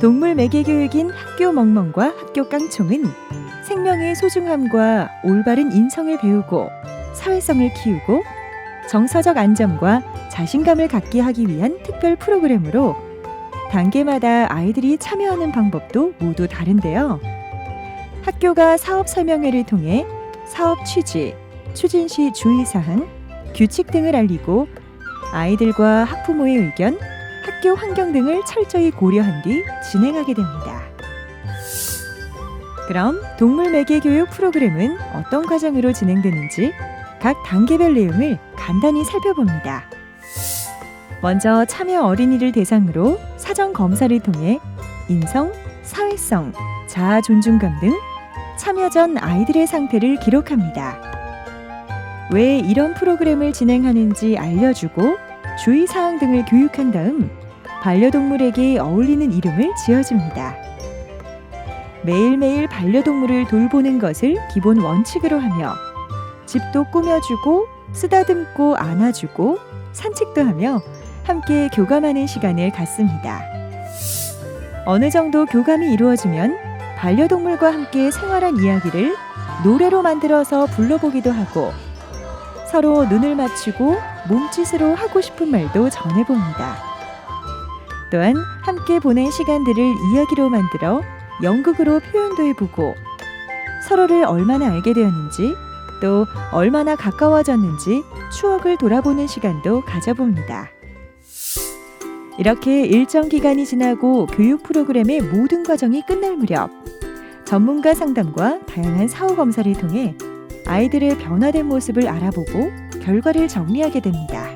동물 매개 교육인 학교 멍멍과 학교 깡총은 생명의 소중함과 올바른 인성을 배우고 사회성을 키우고 정서적 안정과 자신감을 갖게 하기 위한 특별 프로그램으로 단계마다 아이들이 참여하는 방법도 모두 다른데요. 학교가 사업 설명회를 통해 사업 취지, 추진 시 주의사항, 규칙 등을 알리고 아이들과 학부모의 의견, 학교 환경 등을 철저히 고려한 뒤 진행하게 됩니다. 그럼 동물 매개 교육 프로그램은 어떤 과정으로 진행되는지 각 단계별 내용을 간단히 살펴봅니다. 먼저 참여 어린이를 대상으로 사전 검사를 통해 인성, 사회성, 자아 존중감 등 참여 전 아이들의 상태를 기록합니다. 왜 이런 프로그램을 진행하는지 알려주고 주의사항 등을 교육한 다음 반려동물에게 어울리는 이름을 지어줍니다. 매일매일 반려동물을 돌보는 것을 기본 원칙으로 하며 집도 꾸며주고 쓰다듬고 안아주고 산책도 하며 함께 교감하는 시간을 갖습니다. 어느 정도 교감이 이루어지면 반려동물과 함께 생활한 이야기를 노래로 만들어서 불러보기도 하고 서로 눈을 맞추고 몸짓으로 하고 싶은 말도 전해봅니다. 또한 함께 보낸 시간들을 이야기로 만들어 연극으로 표현도 해보고 서로를 얼마나 알게 되었는지 또 얼마나 가까워졌는지 추억을 돌아보는 시간도 가져봅니다. 이렇게 일정 기간이 지나고 교육 프로그램의 모든 과정이 끝날 무렵 전문가 상담과 다양한 사후 검사를 통해 아이들의 변화된 모습을 알아보고 결과를 정리하게 됩니다.